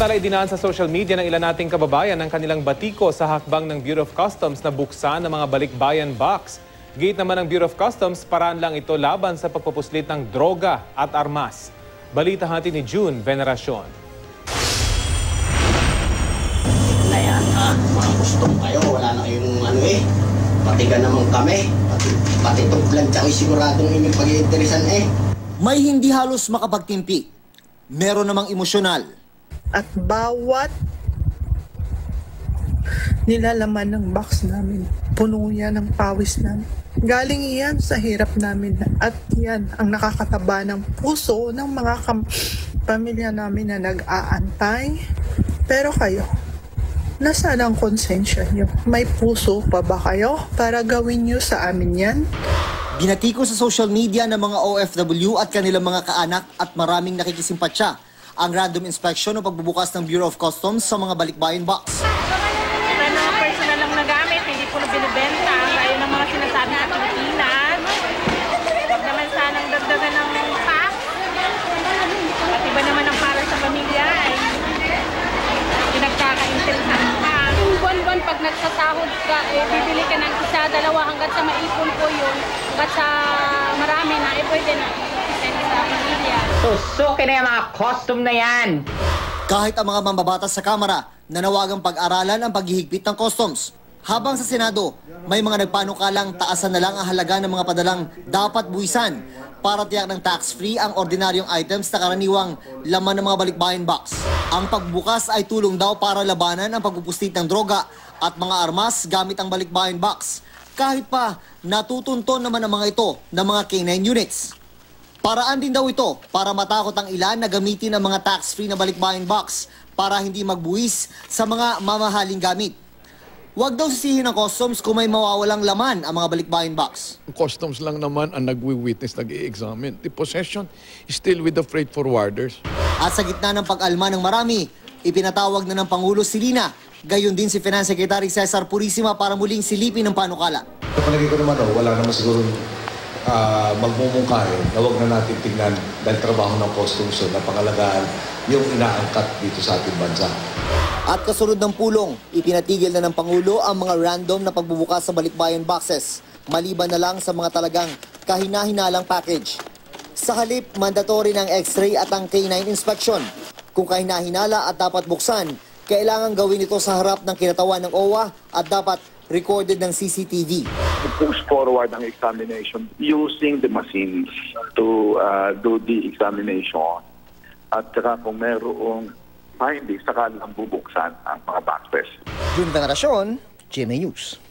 Samantala, idinaan sa social media ng ilan nating kababayan ang kanilang batiko sa hakbang ng Bureau of Customs na buksan ng mga balikbayan box. Gate naman ng Bureau of Customs, paraan lang ito laban sa pagpupuslit ng droga at armas. Balita hati ni June Veneracion. na yan ha. Mga gustong kayo, wala na kayong ano eh. Pati ka naman kami. Pati, pati itong plancha ay siguradong inyong pag-iinteresan eh. May hindi halos makapagtimpi. Meron namang emosyonal. At bawat nilalaman ng box namin, puno yan ng pawis namin. Galing iyan sa hirap namin at yan ang nakakataba ng puso ng mga kam- pamilya namin na nag-aantay. Pero kayo, nasaan ang konsensya niyo? May puso pa ba kayo para gawin niyo sa amin yan? Binatiko sa social media ng mga OFW at kanilang mga kaanak at maraming nakikisimpatya ang random inspection o pagbubukas ng Bureau of Customs sa mga balikbayan box. Yung mga personal lang na gamit, hindi po na binibenta. Ng mga sinasabi sa Pilipinas. Huwag naman sanang dagdagan ng tax. At iba naman ang para sa pamilya ay pinagkakainteresan pa. Yung buwan-buwan pag nagsasahod ka, eh, bibili ka ng isa, dalawa hanggat sa maipon ko yun. Hanggat sa marami na, eh pwede na isend sa pamilya. Na yung mga costume na yan. Kahit ang mga mambabatas sa Kamara nanawagang pag-aralan ang paghihigpit ng customs. Habang sa Senado, may mga nagpanukalang taasan na lang ang halaga ng mga padalang dapat buwisan para tiyak ng tax-free ang ordinaryong items na karaniwang laman ng mga balikbayan box. Ang pagbukas ay tulong daw para labanan ang pagpupustit ng droga at mga armas gamit ang balikbayan box. Kahit pa natutunton naman ang mga ito ng mga K9 units. Paraan din daw ito para matakot ang ilan na gamitin ang mga tax-free na balikbayan box para hindi magbuwis sa mga mamahaling gamit. Huwag daw sisihin ng customs kung may mawawalang laman ang mga balikbayan box. Customs lang naman ang nagwi-witness, nag-i-examine. The possession is still with the freight forwarders. At sa gitna ng pag-alma ng marami, ipinatawag na ng Pangulo si Lina. Gayon din si Finance Secretary Cesar Purisima para muling silipin ng panukala. Sa palagay ko naman, oh, wala naman siguro uh, magmumungkahi na huwag na natin tingnan dahil trabaho ng customs yun, na pangalagaan yung inaangkat dito sa ating bansa. At kasunod ng pulong, ipinatigil na ng Pangulo ang mga random na pagbubukas sa balikbayan boxes, maliban na lang sa mga talagang kahina-hinalang package. Sa halip, mandatory ng x-ray at ang K9 inspection. Kung kahina-hinala at dapat buksan, kailangan gawin ito sa harap ng kinatawan ng OWA at dapat recorded ng CCTV. To push forward ang examination using the machines to uh, do the examination. At saka kung merong findings, saka lang bubuksan ang mga boxes. June Veneracion, GMA News.